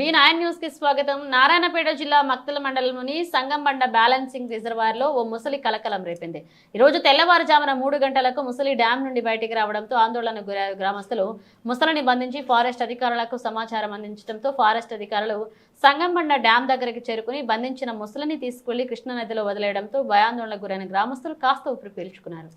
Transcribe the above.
B nine న్యూస్కి స్వాగతం. నారాయణపేట జిల్లా మక్తల మండలంలోని సంగంబండ బ్యాలెన్సింగ్ రిజర్వాయర్లో ఓ ముసలి కలకలం రేపింది. ఈ రోజు తెల్లవారుజామున మూడు గంటలకు ముసలి డ్యాం నుండి బయటికి రావడంతో ఆందోళన గురయ్యారు గ్రామస్తులు ముసలిని బంధించి ఫారెస్ట్ అధికారులకు సమాచారం అందించడంతో ఫారెస్ట్ అధికారులు సంగంబండ డ్యాం దగ్గరికి చేరుకుని బంధించిన ముసలిని తీసుకెళ్ళి కృష్ణానదిలో వదిలేయడంతో భయాందోళనకు గురైన గ్రామస్తులు కాస్త ఊపిరి పీల్చుకున్నారు.